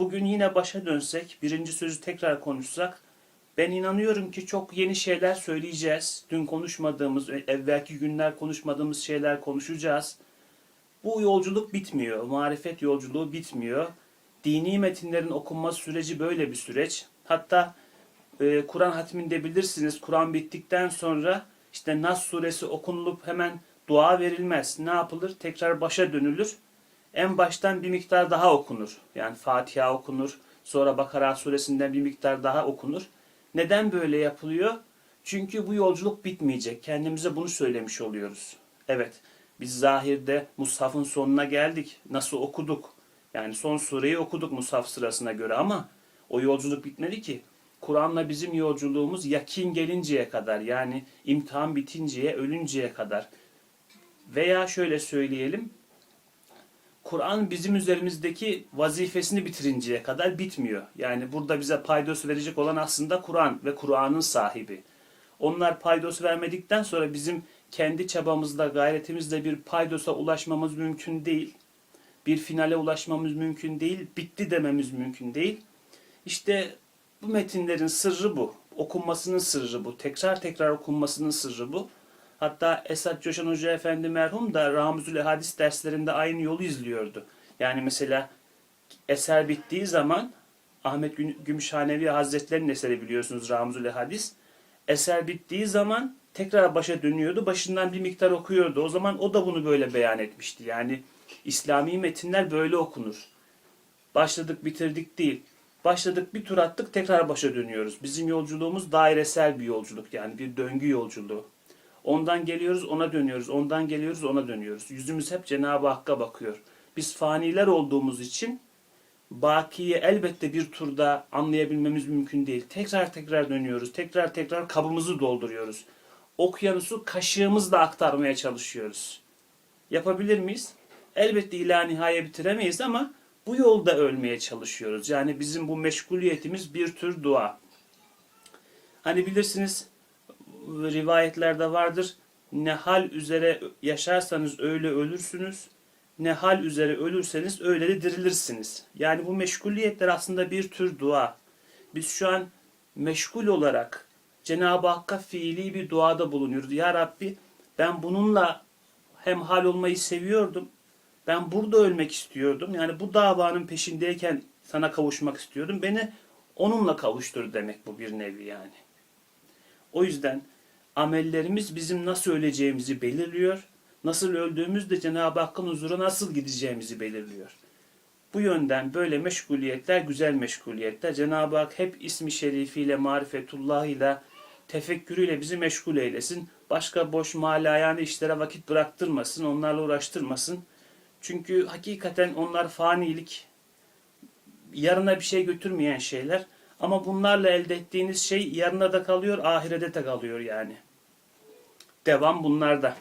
Bugün yine başa dönsek, birinci sözü tekrar konuşsak, ben inanıyorum ki çok yeni şeyler söyleyeceğiz. Dün konuşmadığımız, evvelki günler konuşmadığımız şeyler konuşacağız. Bu yolculuk bitmiyor. Marifet yolculuğu bitmiyor. Dini metinlerin okunma süreci böyle bir süreç. Hatta e, Kur'an hatminde bilirsiniz. Kur'an bittikten sonra işte Nas suresi okunulup hemen dua verilmez. Ne yapılır? Tekrar başa dönülür. En baştan bir miktar daha okunur. Yani Fatiha okunur. Sonra Bakara suresinden bir miktar daha okunur. Neden böyle yapılıyor? Çünkü bu yolculuk bitmeyecek. Kendimize bunu söylemiş oluyoruz. Evet, biz zahirde Mushaf'ın sonuna geldik. Nasıl okuduk? Yani son sureyi okuduk Mushaf sırasına göre ama o yolculuk bitmedi ki. Kur'an'la bizim yolculuğumuz yakin gelinceye kadar yani imtihan bitinceye, ölünceye kadar. Veya şöyle söyleyelim, Kur'an bizim üzerimizdeki vazifesini bitirinceye kadar bitmiyor. Yani burada bize paydos verecek olan aslında Kur'an ve Kur'an'ın sahibi. Onlar paydos vermedikten sonra bizim kendi çabamızla, gayretimizle bir paydosa ulaşmamız mümkün değil. Bir finale ulaşmamız mümkün değil. Bitti dememiz mümkün değil. İşte bu metinlerin sırrı bu. Okunmasının sırrı bu. Tekrar tekrar okunmasının sırrı bu. Hatta Esat Coşan Hoca Efendi merhum da Ramuzül Hadis derslerinde aynı yolu izliyordu. Yani mesela eser bittiği zaman Ahmet Gü- Gümüşhanevi Hazretleri'nin eseri biliyorsunuz Ramuzül Hadis. Eser bittiği zaman tekrar başa dönüyordu. Başından bir miktar okuyordu. O zaman o da bunu böyle beyan etmişti. Yani İslami metinler böyle okunur. Başladık bitirdik değil. Başladık bir tur attık tekrar başa dönüyoruz. Bizim yolculuğumuz dairesel bir yolculuk yani bir döngü yolculuğu. Ondan geliyoruz ona dönüyoruz. Ondan geliyoruz ona dönüyoruz. Yüzümüz hep Cenab-ı Hakk'a bakıyor. Biz faniler olduğumuz için bakiyi elbette bir turda anlayabilmemiz mümkün değil. Tekrar tekrar dönüyoruz. Tekrar tekrar kabımızı dolduruyoruz. Okyanusu kaşığımızla aktarmaya çalışıyoruz. Yapabilir miyiz? Elbette ila nihaya bitiremeyiz ama bu yolda ölmeye çalışıyoruz. Yani bizim bu meşguliyetimiz bir tür dua. Hani bilirsiniz rivayetlerde vardır. Ne hal üzere yaşarsanız öyle ölürsünüz. Ne hal üzere ölürseniz öyle de dirilirsiniz. Yani bu meşguliyetler aslında bir tür dua. Biz şu an meşgul olarak Cenab-ı Hakk'a fiili bir duada bulunuyoruz. Ya Rabbi ben bununla hem hal olmayı seviyordum. Ben burada ölmek istiyordum. Yani bu davanın peşindeyken sana kavuşmak istiyordum. Beni onunla kavuştur demek bu bir nevi yani. O yüzden amellerimiz bizim nasıl öleceğimizi belirliyor. Nasıl öldüğümüz de Cenab-ı Hakk'ın huzuruna nasıl gideceğimizi belirliyor. Bu yönden böyle meşguliyetler güzel meşguliyetler. Cenab-ı Hak hep ismi şerifiyle, marifetullah ile, tefekkürüyle bizi meşgul eylesin. Başka boş malayane işlere vakit bıraktırmasın, onlarla uğraştırmasın. Çünkü hakikaten onlar fanilik, yarına bir şey götürmeyen şeyler. Ama bunlarla elde ettiğiniz şey yarına da kalıyor, ahirete de kalıyor yani. Devam bunlarda.